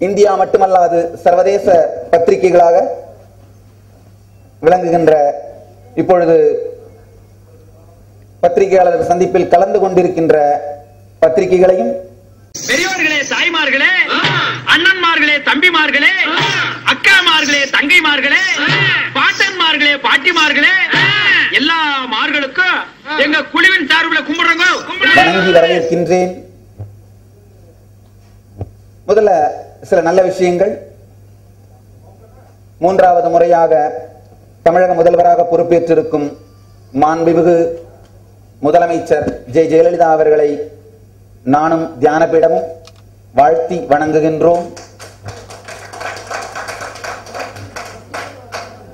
India மட்டுமல்லாது சர்வதேச பத்திரிகைகளாக விளங்குகின்ற இப்பொழுது பத்திரிகையாளர் சந்திப்பில் கலந்து கொண்டிருக்கின்ற பத்திரிகைகளையும் பெரியோர்களே தாய்மார்களே அண்ணன்மார்களே தம்பிமார்களே அக்காமார்களே தங்கைமார்களே பாட்டன்மார்களே பாட்டிமார்களே எல்லா மார்களுக்கும் எங்க குழுவின் சார்பில் கும்பிடுறோங்க. வணங்கி வரவேற்கின்றேன். முதல்ல சில நல்ல விஷயங்கள். மூன்றாவது முறையாக தமிழக முதல்வராக பொறுப்பேற்றிருக்கும் மாண்புமிகு முதலமைச்சர் ஜெ. ஜெயலலிதா அவர்களை நானும் தியானபீடமும் வாழ்த்தி வணங்குகின்றோம்.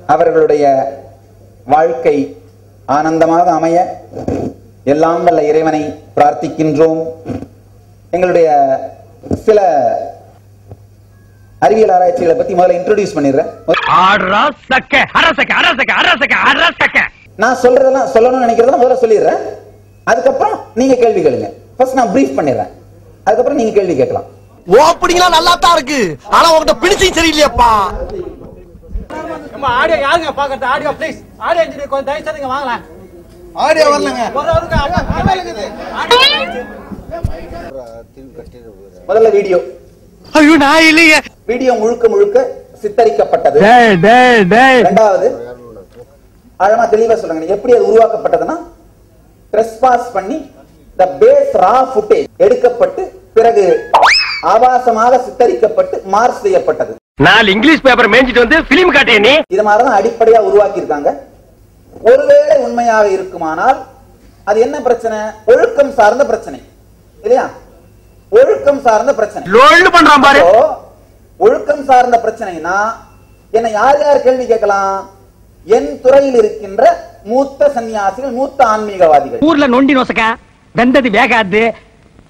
அவர்களுடைய வாழ்க்கை ஆனந்தமாக அமைய எல்லாம் வல்ல இறைவனை பிரார்த்திக்கின்றோம். எங்களுடைய சில அறிவியல் ஆராய்ச்சிகளை பத்தி முதல்ல இன்ட்ரோடியூஸ் பண்ணிடுறேன். நான் சொல்றதெல்லாம் சொல்லணும்னு நினைக்கிறதெல்லாம் முதல்ல சொல்லிடுறேன். அதுக்கப்புறம் நீங்க கேள்வி கேளுங்க. ஃபர்ஸ்ட் நான் ப்ரீஃப் பண்ணிடுறேன். அதுக்கப்புறம் நீங்க கேள்வி கேட்கலாம். ஓப்பனிங்லாம் நல்லா தான் இருக்கு. ஆனா உங்ககிட்ட பிடிச்சும் சரியில்லையாப்பா. ஆடியோ யாருங்க பாக்குறது ஆடியோ ப்ளீஸ் ஆடியோ இன்ஜினியர் கொஞ்சம் தயவு செய்து வாங்கலாம் ஆடியோ வரலங்க. முதல்ல வீடியோ ஐயோ நான் இல்லையே. வீடியோ முழுக்க முழுக்க சித்தரிக்கப்பட்டது. ரெண்டாவது ஆழமா தெளிவா சொல்லுங்க. நீங்க எப்படி அது உருவாக்கப்பட்டதுன்னா ட்ரெஸ்பாஸ் பண்ணி த பேஸ் ரா ஃபுட்டேஜ் எடுக்கப்பட்டு பிறகு ஆபாசமாக சித்தரிக்கப்பட்டு மார்க் செய்யப்பட்டது. நாலு இங்கிலீஷ் பேப்பர் மேய்ஞ்சிட்டு வந்து பிலிம் காட்டிய நீ. இது மாதிரிதான் அடிப்படையா உருவாக்கி இருக்காங்க ஒருவேளை உண்மையாக இருக்குமானால் அது என்ன பிரச்சனை? ஒழுக்கம் சார்ந்த பிரச்சனை. இல்லையா? ஒழுக்கம் சார்ந்த பிரச்சனை. லோல்டு பண்றான் பாரு. அப்போ, ஒழுக்கம் சார்ந்த பிரச்சனைனா என்ன யார் யார் கேள்வி கேட்கலாம்? என் துறையில் இருக்கின்ற மூத்த சன்னியாசிகள் மூத்த ஆன்மீகவாதிகள். ஊர்ல நொண்டி நொசக்க வெந்தது வேகாது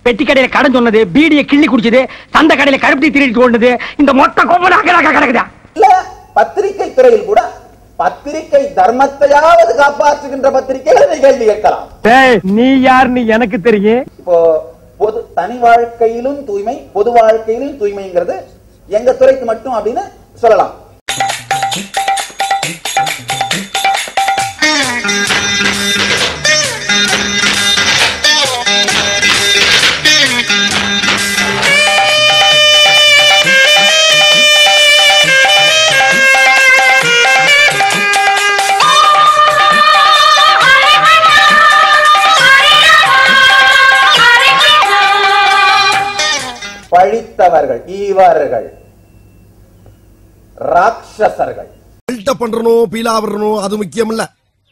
பெட்டி கடையில கடன் சொன்னது பீடியை கிள்ளி குடிச்சது சந்த கடையில கருப்பட்டி திருடிட்டு கொண்டது இந்த மொத்த அக்கடாக்க கிடக்குதா? இல்ல பத்திரிகை துறையில் கூட பத்திரிகை தர்மத்தையாவது காப்பாற்றுகின்ற பத்திரிகைகள் நீ கேள்வி கேட்கலாம். நீ யாருன்னு எனக்கு தெரியும். இப்போ பொது தனி வாழ்க்கையிலும் தூய்மை பொது வாழ்க்கையிலும் தூய்மைங்கிறது எங்க துறைக்கு மட்டும் அப்படின்னு சொல்லலாம். பழித்தவர்கள் ஈவர்கள் ராட்சசர்கள். பில்டப் பண்றணும் பீலா விடணும் அது முக்கியம் இல்ல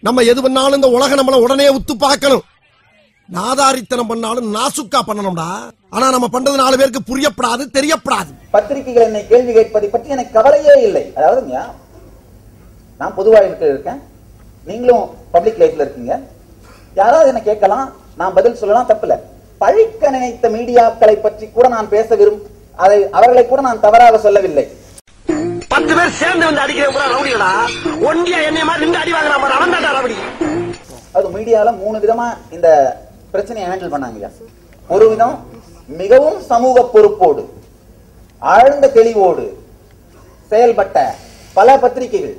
நம்ம எது பண்ணாலும் இந்த உலக நம்மள உடனே உத்து பார்க்கணும். நாதாரித்தனம் பண்ணாலும் நாசுக்கா பண்ணணும்டா. ஆனா நம்ம பண்றது நாலு பேருக்கு புரியப்படாது தெரியப்படாது. பத்திரிகைகள் என்னை கேள்வி கேட்பதை பற்றி எனக்கு கவலையே இல்லை. அதாவதுங்க நான் பொது வாழ்க்கையில் இருக்கேன் நீங்களும் பப்ளிக் லைஃப்ல இருக்கீங்க. யாராவது என்ன கேட்கலாம் நான் பதில் சொல்லலாம் தப்பில்ல. பழிக்க நினைத்த மீடியாக்களை பற்றி கூட நான் பேச விரும் அதை அவர்களை கூட நான் தவறாக சொல்லவில்லை. பத்து பேர் சேர்ந்து வந்து அடிக்கிறேன் ரவுடிகளா? ஒன்றியா என்னைய மாதிரி நின்று அடி வாங்குறான் பாரு, அவன் தான் ரவுடி. அது மீடியால மூணு விதமா இந்த பிரச்சனையை ஹேண்டில் பண்ணாங்க ஒரு விதம் மிகவும் சமூக பொறுப்போடு ஆழ்ந்த தெளிவோடு செயல்பட்ட பல பத்திரிகைகள்.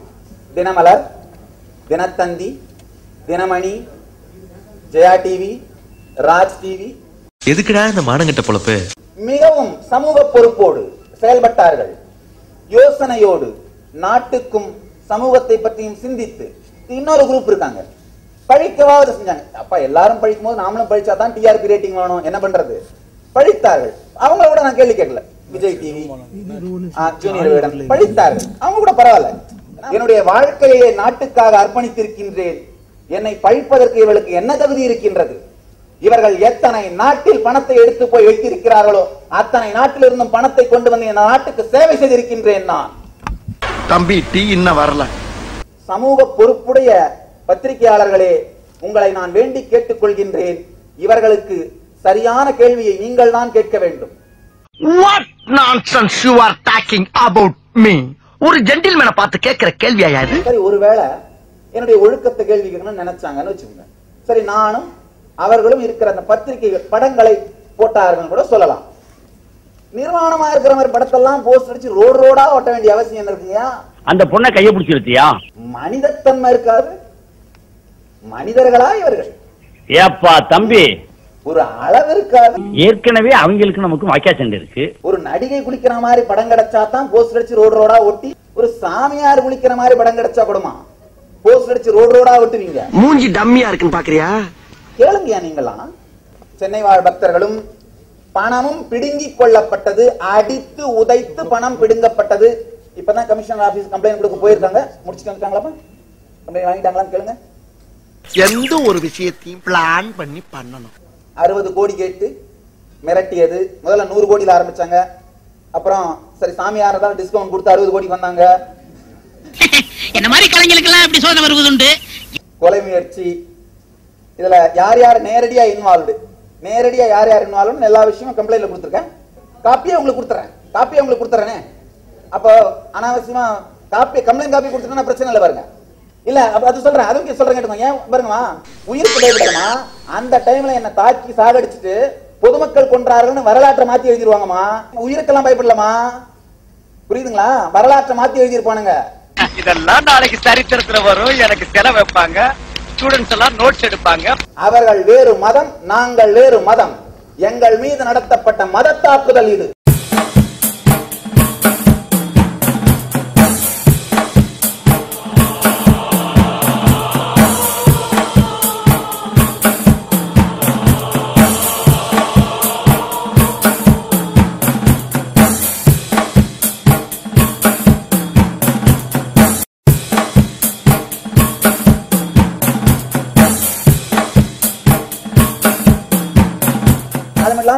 Dinamalar Dinathanthi Dinamani Jaya TV Raj TV. எதுக்குடா இந்த மானங்கட்ட பொழப்பு? மிகவும் சமூக பொறுப்போடு செயல்பட்டார்கள். யோசனையோடு நாட்டுக்கும் சமூகத்தை பற்றியும் சிந்தித்து இன்னொரு குரூப் இருக்காங்க. பழிக்கவாவது செஞ்சாங்க. அப்பா எல்லாரும் படிக்கும் போது நாமளும் படிச்சா தான் டிஆர்பி ரேட்டிங் வேணும். என்ன பண்றது? பழித்தார்கள் அவங்கள கூட நான் கேள்வி கேட்கல. விஜய் டிவி ஜூனியர் பழித்தார்கள் அவங்க கூட பரவாயில்ல. என்னுடைய வாழ்க்கையை நாட்டுக்காக அர்ப்பணித்திருக்கின்றேன். என்னை பழிப்பதற்கு இவளுக்கு என்ன தகுதி இருக்கின்றது? இவர்கள் எத்தனை நாட்டில் பணத்தை எடுத்து போய் வைத்திருக்கிறார்களோ அத்தனை நாட்டில் இருந்தும் பணத்தை கொண்டு வந்து இந்த நாட்டுக்கு சேவை செய்திருக்கின்றேன் நான். தம்பி டீ இன்னும் வரல. சமூக பொறுப்புடைய பத்திரிகையாளர்களே உங்களை நான் வேண்டி கேட்டுக்கொள்கின்றேன். இவர்களுக்கு சரியான கேள்வியை நீங்கள் தான் கேட்க வேண்டும். What nonsense you are talking about me ஒரு ஜென்டில்மேனை பார்த்து கேட்கிற கேள்வியா இது? சரி ஒருவேளை என்னுடைய ஒழுக்கத்தை கேள்வி கேட்கணும்னு நினைச்சாங்கன்னு வச்சுக்கோங்க. சரி நானும் அவர்களும் இருக்கிற அந்த பத்திரிகை படங்களை போட்டார்கள் கூட சொல்லலாம். நிர்வாணமா இருக்கிற மாதிரி படத்தெல்லாம் போஸ்ட் அடிச்சு ரோடு ரோடா ஓட்ட வேண்டிய அவசியம் என்ன இருக்குங்க? அந்த பொண்ணை கைய பிடிச்சிருத்தியா மனிதத்தன்மை இருக்காது. மனிதர்களா இவர்கள். ஏப்பா தம்பி. ஒரு அளவு இருக்காது. ஏற்கனவே அவங்களுக்கு நமக்கு வாக்கியா சண்டை இருக்கு. ஒரு நடிகை குளிக்கிற மாதிரி படம் கிடைச்சா தான் போஸ்ட் அடிச்சு ரோடு ரோடா ஒட்டி ஒரு சாமியார் குளிக்கிற மாதிரி படம் கிடைச்சா கூடமா? போஸ்ட் அடிச்சு ரோடு ரோடா ஒட்டுவீங்க. மூஞ்சி டம்மியா இருக்குன்னு பாக்குறியா? கேளுங்கயா நீங்களாம் சென்னை வாழ் பக்தர்களும் பணமும் பிடுங்கிக் கொள்ளப்பட்டது அடித்து உதைத்து பணம் பிடுங்கப்பட்டது. இப்பதான் கமிஷனர் ஆபீஸ் கம்ப்ளைண்ட் கொடுக்க போயிருக்காங்க. முடிச்சுட்டு வந்துட்டாங்களா கம்ப்ளைண்ட் வாங்கிட்டாங்களான்னு கேளுங்க. எந்த ஒரு விஷயத்தையும் பிளான் பண்ணி பண்ணணும். அறுபது கோடி கேட்டு மிரட்டியது. முதல்ல நூறு கோடியில ஆரம்பிச்சாங்க. அப்புறம் சரி சாமியார் தான் டிஸ்கவுண்ட் கொடுத்து அறுபது கோடிக்கு வந்தாங்க. என்ன மாதிரி கலைஞர்களுக்கெல்லாம் இப்படி சோதனை வருவதுண்டு? கொலை முயற்சி இதுல யார் யார் நேரடியா இன்வால்வ்டு நேரடியா யார் யார் இன்வால்வ்னு எல்லா விஷயமும் கம்ப்ளைண்ட்ல கொடுத்துருக்கேன். காப்பியே உங்களுக்கு கொடுத்துறேன். காப்பியே உங்களுக்கு கொடுத்துறேனே. அப்போ அனாவசியமா காப்பி கம்ப்ளைண்ட் காப்பி கொடுத்துட்டா பிரச்சனை இல்லை பாருங்க. இல்ல அது சொல்றேன். அதுவும் சொல்றேன் கேட்டுக்கோங்க. ஏன் பாருங்கம்மா உயிர் பயப்படமா அந்த டைம்ல என்ன தாக்கி சாகடிச்சிட்டு பொதுமக்கள் கொன்றார்கள்னு வரலாற்றை மாத்தி எழுதிருவாங்கம்மா. உயிருக்கெல்லாம் பயப்படலாமா புரியுதுங்களா? வரலாற்றை மாத்தி எழுதியிருப்பானுங்க. இதெல்லாம் நாளைக்கு சரித்திரத்துல வரும். எனக்கு செலவு வைப்பாங்க. ஸ்டூடெண்ட்ஸ் எல்லாம் நோட்ஸ் எடுப்பாங்க. அவர்கள் வேறு மதம் நாங்கள் வேறு மதம். எங்கள் மீது நடத்தப்பட்ட மத தாக்குதல் இது.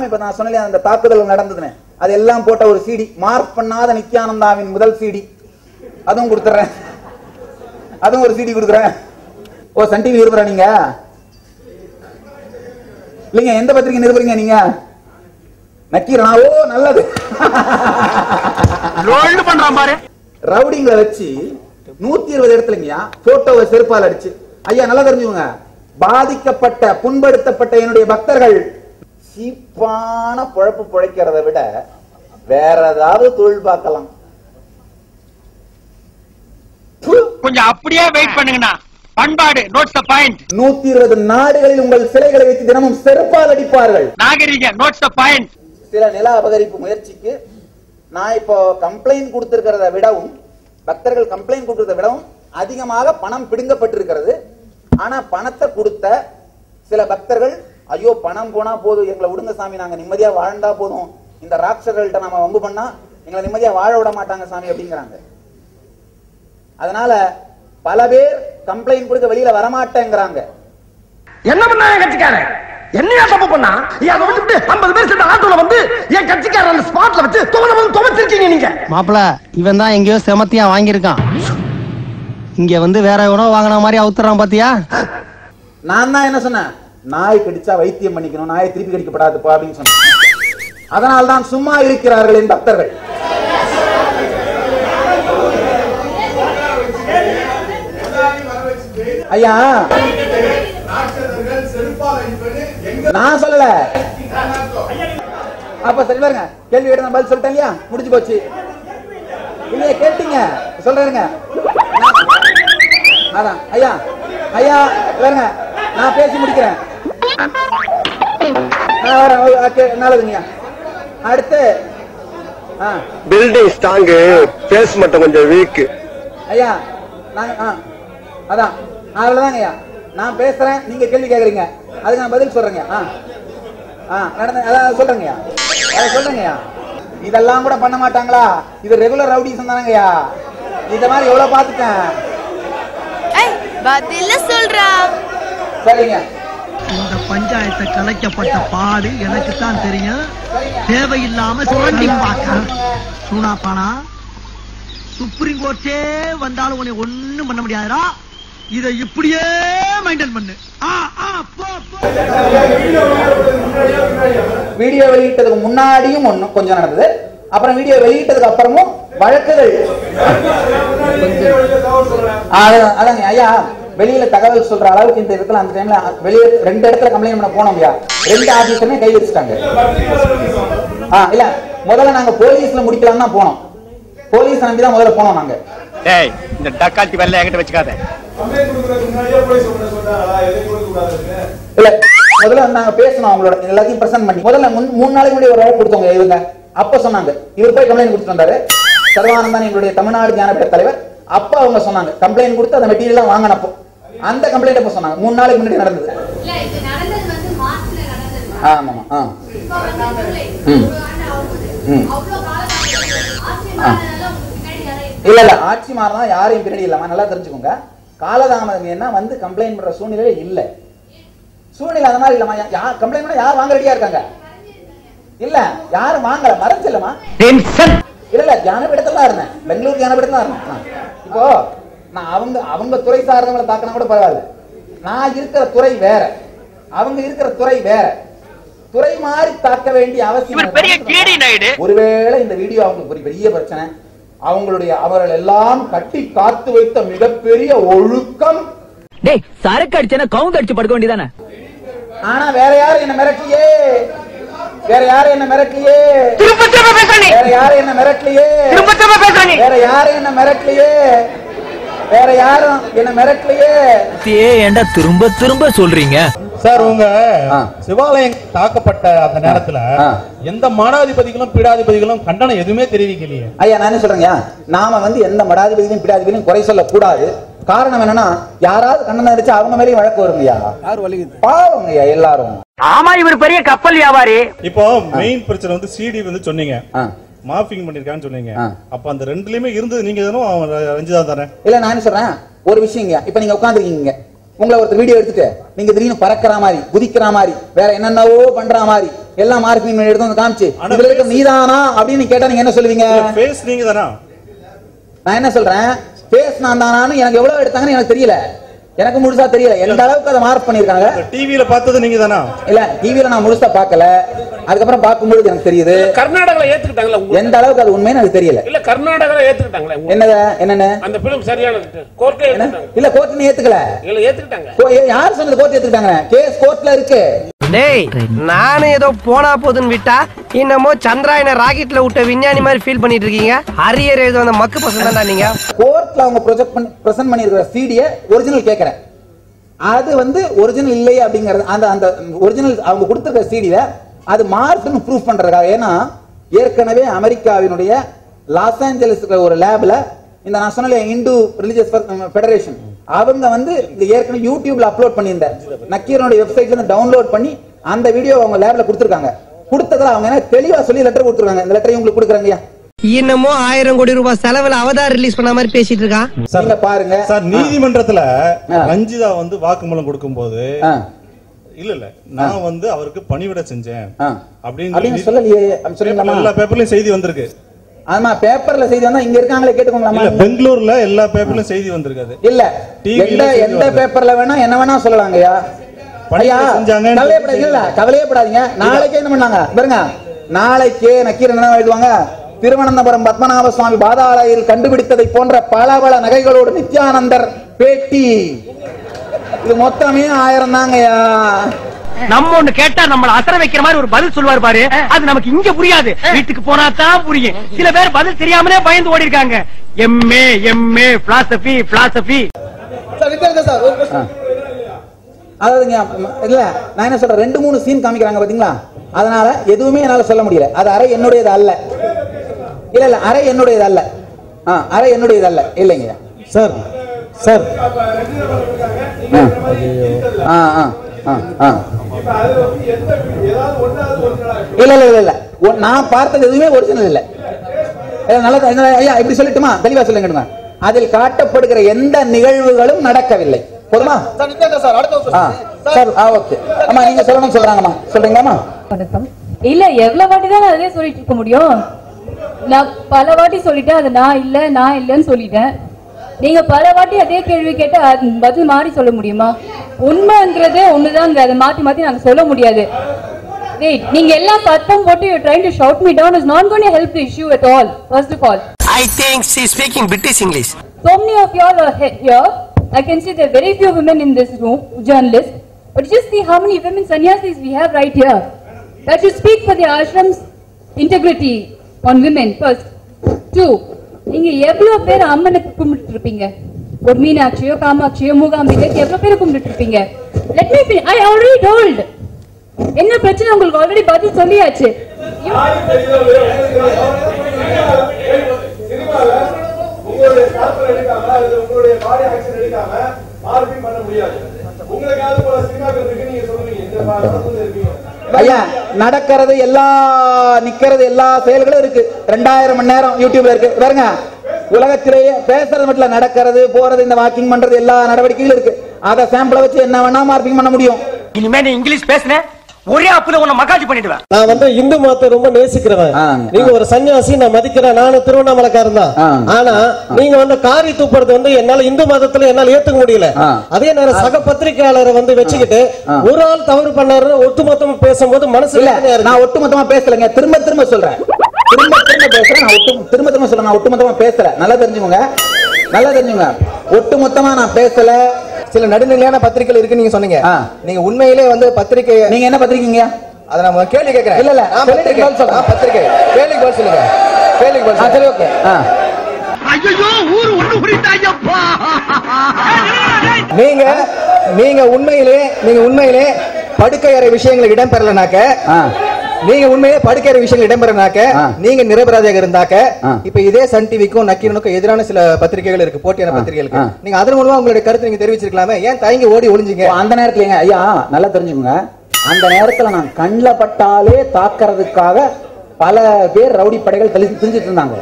இப்ப நான் சொன்னேன் அந்த தாக்குதல் நடந்ததுன்னு. அது எல்லாம் போட்ட ஒரு சிடி மார்க் பண்ணாத நித்யானந்தாவின் முதல் சிடி அதுவும் கொடுத்துறேன். அதுவும் ஒரு சிடி கொடுக்குறேன். ஓ சன் டிவி நிருபரா நீங்க? இல்லைங்க எந்த பத்திரிகை நிருபறீங்க நீங்க? நக்கீரனா? ஓ நல்லது. பண்றான் பாரு. ரவுடிங்களை வச்சு நூத்தி இருபது இடத்துலங்கயா போட்டோவை செருப்பால் அடிச்சு. ஐயா நல்லா தெரிஞ்சுங்க பாதிக்கப்பட்ட புண்படுத்தப்பட்ட என்னுடைய பக்தர்கள் சீப்பான பொழப்பு பிழைக்கிறத விட வேற ஏதாவது தொழில் பார்க்கலாம்! கொஞ்சம் அப்படியே வெயிட் பண்ணுங்கண்ணா. பண்பாடு நோட்ஸ் த பாயிண்ட் நூத்தி இருபது நாடுகளில் உங்கள் சிலைகளை வைத்து தினமும் செருப்பால் அடிப்பார்கள். நாகரிக நோட்ஸ் த பாயிண்ட் சில நில அபகரிப்பு முயற்சிக்கு நான் இப்போ கம்ப்ளைண்ட் கொடுத்திருக்கிறத விடவும் பக்தர்கள் கம்ப்ளைண்ட் கொடுக்கறத விடவும் அதிகமாக பணம் பிடுங்கப்பட்டிருக்கிறது. ஆனா பணத்தை கொடுத்த சில பக்தர்கள் ஐயோ பணம் போனா போதும் எங்களை விடுங்க சாமி நாங்க நிம்மதியா வாழ்ந்தா போதும். இந்த ராட்சர்கள்ட்ட நாம வம்பு பண்ணா எங்களை நிம்மதியா வாழ விட மாட்டாங்க சாமி அப்படிங்கிறாங்க. அதனால பல பேர் கம்ப்ளைண்ட் கொடுக்க வெளியில வரமாட்டேங்கிறாங்க. என்ன பண்ணா என் கட்சிக்காரன்? என்னையா தப்பு பண்ணா? அதை விட்டுட்டு ஐம்பது பேர் சேர்ந்த ஆட்டோல வந்து என் கட்சிக்காரன் அந்த ஸ்பாட்ல வச்சு துவன வந்து துவச்சிருக்கீங்க நீங்க. மாப்பிள இவன் தான் எங்கேயோ செமத்தியா வாங்கியிருக்கான். இங்க வந்து வேற எவனோ வாங்கின மாதிரி அவுத்துறான் பாத்தியா? நான் தான் என்ன சொன்னேன்? நாய் கடிச்சா வைத்தியம் பண்ணிக்கணும் நாயை திருப்பி கடிக்கப்படாதுப்பா அப்படின்னு சொன்னேன் அதனால் தான் சும்மா இருக்கிறார்கள் என் பக்தர்கள். ஐயா நான் சொல்லல. அப்ப சரி பாருங்க கேள்வி கேட்டு நான் பதில் சொல்லிட்டேன் இல்லையா? முடிஞ்சு போச்சு. இல்லையா கேட்டீங்க. சொல்றேங்க அதான் ஐயா ஐயா பாருங்க நான் பேசி முடிக்கிறேன். அடுத்து ஆ. பில்டிங் ஸ்ட்ராங்கு பேஸ் மட்டும் கொஞ்சம் வீக் ஐயா நாங்க ஆ அதான். அவ்வளவுதாங்க ஐயா நான் பேசுறேன் நீங்க கேள்வி கேக்குறீங்க. அதுக்கு நான் பதில் சொல்றேங்க ஆ. ஆ நடந்த அதான் சொல்றேங்கய்யா அதை சொல்றேங்கய்யா இதெல்லாம் கூட பண்ண மாட்டாங்களா? இது ரெகுலர் ரவுடிசம் தானங்கய்யா இந்த மாதிரி எவ்வளவு பார்த்துட்டேன். பதில சொல்றா. சரிங்க. பஞ்சாயத்தை கலைக்கப்பட்ட பாடு எனக்கு தான் தெரியும். தேவையில்லாம சுரண்டி பார்க்க. சூனாப்பானா சுப்ரீம் கோர்ட்டே வந்தாலும் உன்னை ஒண்ணும் பண்ண முடியாதுடா. இதை இப்படியே மெயின்டைன் பண்ணு. ஆ ஆ போ போ. வீடியோ வெளியிட்டதுக்கு முன்னாடியும் ஒண்ணு கொஞ்சம் நடந்தது. அப்புறம் வீடியோ வெளியிட்டதுக்கு அப்புறமும் வழக்குகள். அதான் அதாங்க ஐயா. வெளியில தகவல் சொல்ற அளவுக்கு இந்த இடத்துல அந்த டைம்ல வெளியே ரெண்டு இடத்துல கம்ப்ளைண்ட் பண்ண போனோம் ஐயா ரெண்டு ஆபீஸருமே கை வச்சுட்டாங்க. ஆ இல்ல. முதல்ல நாங்க போலீஸ்ல முடிக்கலாம் தான் போனோம். போலீஸ் நம்பி தான் முதல்ல போனோம் நாங்க. டேய் இந்த டக்காத்தி வரல என்கிட்ட வச்சுக்காத. இல்ல முதல்ல நாங்க பேசணும் அவங்களோட. எல்லாத்தையும் பிரசன்ட் பண்ணி. முதல்ல மூணு நாளைக்கு முன்னாடி ஒரு வழக்கு கொடுத்தவங்க இவங்க. அப்ப சொன்னாங்க. இவர் போய் கம்ப்ளைண்ட் கொடுத்துட்டு வந்தாரு. சர்வானந்தன் எங்களுடைய தமிழ்நாடு ஞானபீட தலைவர். அப்ப அவங்க சொன்னாங்க. கம்ப்ளைண்ட் கொடுத்து அந்த மெட்டீரியல் வாங்கினப்போ. அந்த கம்ப்ளைண்ட் அப்ப சொன்னாங்க. மூணு நாளைக்கு முன்னாடி நடந்தது. இல்ல இது நடந்தது வந்து மார்ச்ல நடந்தது. ஆமாமா ஆ. இப்போ வந்து ஜூலை ம். ம். ஆ. இல்ல. இல்ல ஆட்சி மாறினா யாரையும் பின்னாடி இல்லாம நல்லா தெரிஞ்சுக்கோங்க. காலதாமதம் என்ன வந்து கம்ப்ளைண்ட் பண்ற சூழ்நிலையில இல்ல. சூழ்நிலை அந்த மாதிரி இல்லமா யார் கம்ப்ளைண்ட் பண்ண யார் வாங்க ரெடியா இருக்காங்க? இல்ல யாரும் வாங்கல. மறைச்சில்லமா டென்ஷன் இல்ல இல்ல. ஞானபீடத்துல தான் இருந்தேன். பெங்களூர் ஞானபீடத்துல தான் இருந்தேன். இப்போ நான் அவங்க அவங்க துறை சார்ந்தவங்களை தாக்கினா கூட பரவாயில்ல. நான் இருக்கிற துறை வேற. அவங்க இருக்கிற துறை வேற. துறை மாறி தாக்க வேண்டிய அவசியம் ஒருவேளை இந்த வீடியோ அவங்களுக்கு ஒரு பெரிய பிரச்சனை. அவங்களுடைய அவர்கள் எல்லாம் கட்டி காத்து வைத்த மிகப்பெரிய ஒழுக்கம். டேய் சரக்கு அடிச்சனா கவுந்து அடிச்சு படுக்க வேண்டியதானே? ஆனா வேற யாரும் என்ன மிரட்டலையே. வேற யாரும் என்ன மிரட்டலையே. திரும்ப திரும்ப பேசுறீ வேற யாரும் என்ன மிரட்டலையே. திரும்ப திரும்ப பேசுறீ வேற யாரும் என்ன மிரட்டலையே. வேற யாரும் என்ன மிரட்டலையே. ஏன்டா திரும்ப திரும்ப சொல்றீங்க? சார் உங்க. சிவாலயம் தாக்கப்பட்ட அந்த நேரத்துல. எந்த மடாதிபதிகளும் பீடாதிபதிகளும் கண்டனம் எதுவுமே தெரிவிக்கலையே. ஐயா நான் என்ன சொல்றேங்க? நாம வந்து எந்த மடாதிபதியும் பிடாதிபதியும் குறை சொல்ல கூடாது காரணம் என்னன்னா யாராவது கண்ணன் அடிச்சு அவங்க மேலேயும் வழக்கு வருங்கய்யா. பாவங்க ஐயா எல்லாரும். ஆமா இவர் பெரிய கப்பல் வியாபாரி. இப்போ மெயின் பிரச்சனை வந்து சிடி வந்து சொன்னீங்க. மாஃபிங் பண்ணிருக்கான்னு சொன்னீங்க. அப்ப அந்த ரெண்டுலயுமே இருந்தது நீங்க தானே ரஞ்சிதா தானே? இல்ல நான் என்ன சொல்றேன்? ஒரு விஷயங்க இப்ப நீங்க உட்காந்துருக்கீங்க உங்களை ஒருத்தர் வீடியோ எடுத்துட்டு நீங்க திடீர்னு பறக்கிற மாதிரி குதிக்கிற மாதிரி வேற என்னென்னவோ பண்ற மாதிரி எல்லாம் மார்க்கிங் எடுத்து வந்து காமிச்சு இதுல இருக்க நீதானா? அப்படின்னு கேட்டா நீங்க என்ன சொல்லுவீங்க? ஃபேஸ் நீங்க தானா? நான் என்ன சொல்றேன்? ஃபேஸ் நான் தானான்னு எனக்கு எவ்வளவு எடுத்தாங்கன்னு எனக்கு தெரியல. எனக்கு முழுசா தெரியல. எந்த அளவுக்கு அதை மார்க் பண்ணிருக்காங்க டிவியில பார்த்தது நீங்க தானா? இல்ல டிவில நான் முழுசா பார்க்கல. அதுக்கப்புறம் பார்க்கும்பொழுது எனக்கு தெரியுது. கர்நாடகால ஏத்துக்கிட்டாங்களா? எந்த அளவுக்கு அது உண்மைன்னு எனக்கு தெரியல. இல்ல கர்நாடகால ஏத்துக்கிட்டாங்களா? என்னது என்னன்னு? அந்த பிலிம் சரியானது? ஏத்துக்கிட்டாங்க. இல்ல கோர்ட் ஏத்துக்கல. இல்ல ஏத்துக்கிட்டாங்க. யார் சொன்னது கோர்ட் ஏத்துக்கிட்டாங்க கேஸ் கோர்ட்ல இருக்கு. டேய் நானும் ஏதோ போனா போதுன்னு விட்டா இன்னமோ சந்திராயன ராக்கெட்ல விட்ட விஞ்ஞானி மாதிரி ஃபீல் பண்ணிட்டு இருக்கீங்க அரியர் எழுத வந்த மக்கு பசங்க தான் நீங்க கோர்ட்ல அவங்க ப்ரொஜெக்ட் பண்ணி பிரசன்ட் பண்ணிருக்கிற சிடிய ஒரிஜினல் கேட்கறேன். அது வந்து ஒரிஜினல் இல்லையே அப்படிங்கறது அந்த அந்த ஒரிஜினல் அவங்க கொடுத்துருக்க சிடியில அது மார்க்னு ப்ரூஃப் பண்றதுக்காக. ஏன்னா ஏற்கனவே அமெரிக்காவினுடைய லாஸ் ஏஞ்சலஸ் ஒரு லேப்ல இந்த நான் சொன்ன இந்து ரிலிஜியஸ் ஃபெடரேஷன் அவங்க வந்து இது ஏற்கனவே யூடியூப்ல அப்லோட் பண்ணியிருந்தேன் நக்கீரனுடைய வெப்சைட்ல இருந்து டவுன்லோட் பண்ணி அந்த வீடியோ அவங்க லேப்ல கொடுத்துருக்காங்க. கொடுத்ததுல அவங்க என்ன தெளிவா சொல்லி லெட்டர் கொடுத்துருக்காங்க. இந்த லெட்டரை உங்களுக்கு கொடுக்குறாங்கய்யா இன்னமோ ஆயிரம் கோடி ரூபாய் செலவுல அவதார் ரிலீஸ் பண்ண மாதிரி பேசிட்டு இருக்கான் நீங்க பாருங்க. சார் நீதிமன்றத்துல. ரஞ்சிதா வந்து வாக்குமூலம் கொடுக்கும்போது ஆ, இல்ல இல்ல. நான் வந்து அவருக்கு பணிவிட செஞ்சேன். அப்படின்னு அப்படின்னு சொல்லி சொல்லலையே. எல்லா பேப்பர்லயும் செய்தி வந்திருக்கு. ஆமா பேப்பர்ல செய்தி வந்தா இங்க இருக்காங்களே கேட்டுக்கோங்களாமா? இல்ல பெங்களூர்ல எல்லா பேப்பர்லயும் செய்தி வந்திருக்கு இல்ல. எந்த எந்த. பேப்பர்ல வேணா என்ன வேணா சொல்லலாங்கய்யா. செஞ்சாங்கன்னு கவலையப்படாதீங்க இல்ல கவலையப்படாதீங்க நாளைக்கே என்ன பண்ணாங்க? பாருங்க நாளைக்கே நக்கீரன் என்ன எழுதுவாங்க? திருவனந்தபுரம் பத்மநாப சுவாமி பாதாளயில் கண்டுபிடித்ததை போன்ற பல பல நகைகளோடு நித்யானந்தர் பேட்டி. இது மொத்தமே ஆயிரம் தாங்கய்யா நம்ம ஒண்ணு கேட்டா நம்மள அசர வைக்கிற மாதிரி ஒரு பதில் சொல்லுவார் பாரு. அது நமக்கு இங்க புரியாது. வீட்டுக்கு போனா தான் புரியும். சில பேர் பதில் தெரியாமலே பயந்து ஓடி இருக்காங்க எம்ஏ எம்ஏ பிலாசபி பிலாசபி அதாவதுங்க இல்ல நான் என்ன சொல்றேன் ரெண்டு மூணு சீன் காமிக்கிறாங்க பாத்தீங்களா? அதனால எதுவுமே என்னால சொல்ல முடியல. அது அறை என்னுடையது அல்ல. இல்ல இல்ல அறை என்னுடையது அல்ல. ஆ, அறை என்னுடையது அல்ல. இல்லைங்க. Sir sir. ஆ. ஆ ஆ ஆ இல்ல இல்ல இல்ல இல்ல. நான் பார்த்தது எதுவுமே ஒரிஜினல் இல்ல. நல்லா ஐயா இப்படி சொல்லட்டுமா? தெளிவா சொல்லுங்க அதில் காட்டப்படுகிற எந்த நிகழ்வுகளும் நடக்கவில்லை. போதுமா? சார் ஆ ஓகே. அம்மா நீங்க சொல்லணும் சொல்றாங்கம்மா. சொல்றீங்களாம்மா? வணக்கம். இல்ல எவ்வளவு வாட்டி தான் அதே சொல்லிட்டு இருக்க முடியும்? நான் பல வாட்டி சொல்லிட்டேன் அது நான் இல்ல நான் இல்லன்னு சொல்லிட்டேன். நீங்க பல வாட்டி அதே கேள்வி கேட்டு அது பதில் மாறி சொல்ல முடியுமா? உண்மைன்றது ஒண்ணுதாங்க. அதை மாத்தி மாத்தி நாங்க சொல்ல முடியாது. வெயிட் நீங்க எல்லாம் சத்தம் போட்டு you trying to shout me down is not going to help the issue at all first of all I think she speaking British English So many of y'all are he- here. I can see there are very few women in this room, journalists. But just see how many women sannyasis we have right here. That should speak for the ashrams integrity on women first two நீங்க எவ்வளவு பேர் அம்மனுக்கு கும்பிட்டு இருப்பீங்க ஒரு மீனாட்சியோ காமாட்சியோ மூகாம்பிகைக்கு எவ்வளவு பேர் கும்பிட்டு இருப்பீங்க let me I already told என்ன பிரச்சனை உங்களுக்கு ஆல்ரெடி பதில் சொல்லியாச்சு உங்களுடைய சாப்பிட எடுக்காம அல்லது உங்களுடைய பாடி ஆக்ஷன் எடுக்காம மார்பிங் பண்ண முடியாது உங்களுக்காவது போல சினிமாக்கள் இருக்கு நீங்க சொல்லுவீங்க இந்த படத்துல இருக்கீங்க ஐயா நடக்கிறது எல்லா நிக்கிறது எல்லா செயல்களும் இருக்கு. ரெண்டாயிரம் மணி நேரம் யூடியூப்ல இருக்கு. பாருங்க உலகத்திலேயே பேசுறது மட்டும் நடக்கிறது போறது இந்த வாக்கிங் பண்றது எல்லா நடவடிக்கைகளும் இருக்கு. அத சாம்பிள வச்சு என்ன வேணா மார்க்கிங் பண்ண முடியும். இனிமே நீ இங்கிலீஷ் பேசுன? ஒரே அப்புல உன்னை மகாஜி பண்ணிடுவேன். நான் வந்து இந்து மதத்தை ரொம்ப நேசிக்கிறவன். நீங்க ஒரு சன்னியாசி நான் மதிக்கிறேன் நானும் திருவண்ணாமலைக்காரன் தான். ஆனா நீங்க வந்து காரி துப்புறது வந்து என்னால இந்து மதத்துல என்னால ஏத்துக்க முடியல. அதே நேரம் சக பத்திரிகையாளரை வந்து வச்சுக்கிட்டு ஒரு ஆள் தவறு பண்ணாரு ஒட்டுமொத்தமா பேசும்போது மனசு இல்ல. நான் ஒட்டுமொத்தமா பேசலைங்க. திரும்ப திரும்ப சொல்றேன். திரும்ப திரும்ப பேசுறேன். நான் ஒட்டு திரும்ப திரும்ப சொல்றேன். நான் ஒட்டுமொத்தமா பேசல. நல்லா தெரிஞ்சுக்கோங்க. நல்லா தெரிஞ்சுங்க ஒட்டுமொத்தமா நான் பேசல. சில நடுநிலையான பத்திரிகைகள் இருக்கு நீங்க சொன்னீங்க. நீங்க உண்மையிலே வந்து பத்திரிகை நீங்க என்ன பத்திரிக்கைங்க அத நான் கேள்வி கேட்கிறேன். இல்ல, இல்ல. நான் சொல்லுங்க, பத்திரிகை. நான் பத்திரிகை. கேள்விக்கு பதில் சொல்லுங்க. கேள்விக்கு பதில் ஆ, சரி ஓகே. ஐயோ ஊர் ஒண்ணு புரிந்தாயப்பா. நீங்க நீங்க உண்மையிலே நீங்க உண்மையிலே படுக்கை அறை விஷயங்கள் இடம்பெறலனாக்க நீங்க உண்மையிலே படுக்கை அறை விஷயங்கள் இடம்பெறனாக்க நீங்க நிரபராதியாக இருந்தாக்க இப்ப இதே சன் டிவிக்கும் நக்கீரனுக்கும் எதிரான சில பத்திரிகைகள் இருக்கு போட்டியான பத்திரிகைகளுக்கு. நீங்க அதன் மூலமா உங்களுடைய கருத்து நீங்க தெரிவிச்சிருக்கலாமே? ஏன் தயங்கி ஓடி ஒளிஞ்சீங்க? அந்த நேரத்துல ஐயா நல்லா தெரிஞ்சுக்கோங்க. அந்த நேரத்துல நான் கண்ணில் பட்டாலே தாக்குறதுக்காக பல பேர் ரவுடி படைகள் தெளி தெரிஞ்சிட்டு இருந்தாங்க.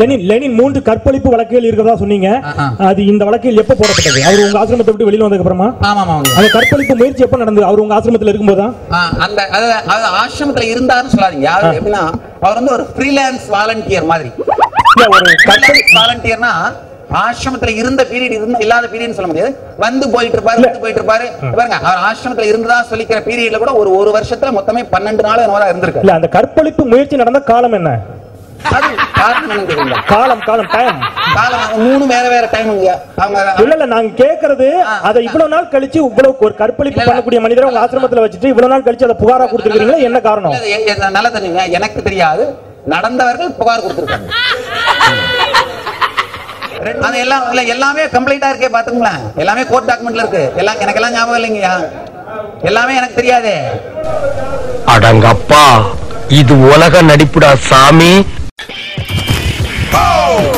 லெனின் லெனின் மூன்று கற்பழிப்பு வழக்குகள் இருக்கிறதா சொன்னீங்க. அது இந்த வழக்கில் எப்ப போடப்பட்டது? அவர் உங்க ஆசிரமத்தை விட்டு வெளியில வந்ததுக்கு அப்புறமா அந்த கற்பழிப்பு முயற்சி எப்ப நடந்தது? அவர் உங்க ஆசிரமத்தில் இருக்கும்போதா? அந்த ஆசிரமத்துல இருந்தாருன்னு சொல்லாதீங்க. எப்படின்னா அவர் வந்து ஒரு ஃப்ரீலான்ஸ் வாலண்டியர் மாதிரி. ஒரு வாலண்டியர்னா ஆசிரமத்துல இருந்த பீரியட் இருந்த இல்லாத பீரியட் சொல்ல முடியாது. வந்து போயிட்டு இருப்பாரு வந்து போயிட்டு இருப்பாரு பாருங்க அவர் ஆசிரமத்துல இருந்ததா சொல்லிக்கிற பீரியட்ல கூட ஒரு ஒரு வருஷத்துல மொத்தமே பன்னெண்டு நாள் இருந்திருக்கு. இல்ல அந்த கற்பழிப்பு முயற்சி நடந்த காலம் என்ன? அது காரணம் என்னன்னு தெரியுங்களா? காலம் காலம் டைம் காலம் அவங்க மூணு வேற வேற டைமுங்க அவங்க இல்ல இல்ல நாங்க கேக்குறது அதை இவ்வளவு நாள் கழிச்சு இவ்வளவு ஒரு கற்பழிப்பு பண்ணக்கூடிய மனிதரை உங்க ஆசிரமத்துல வச்சுட்டு இவ்வளவு நாள் கழிச்சு அதை புகாரா கொடுத்துருக்கீங்களா என்ன காரணம்? இல்ல, எ- எ- நல்லா தெரியுங்க. எனக்கு தெரியாது. நடந்தவர்கள் புகார் கொடுத்திருக்காங்க. அது எல்லாம் இல்ல எல்லாமே கம்ப்ளீட்டா இருக்கே பாத்துங்களேன் எல்லாமே கோர்ட் டாக்குமெண்ட்ல இருக்கு. எல்லாம் எனக்கு எல்லாம் ஞாபகம் இல்லைங்கய்யா. எல்லாமே எனக்கு தெரியாதே. அடங்கப்பா இது உலக நடிப்புடா சாமி. Oh!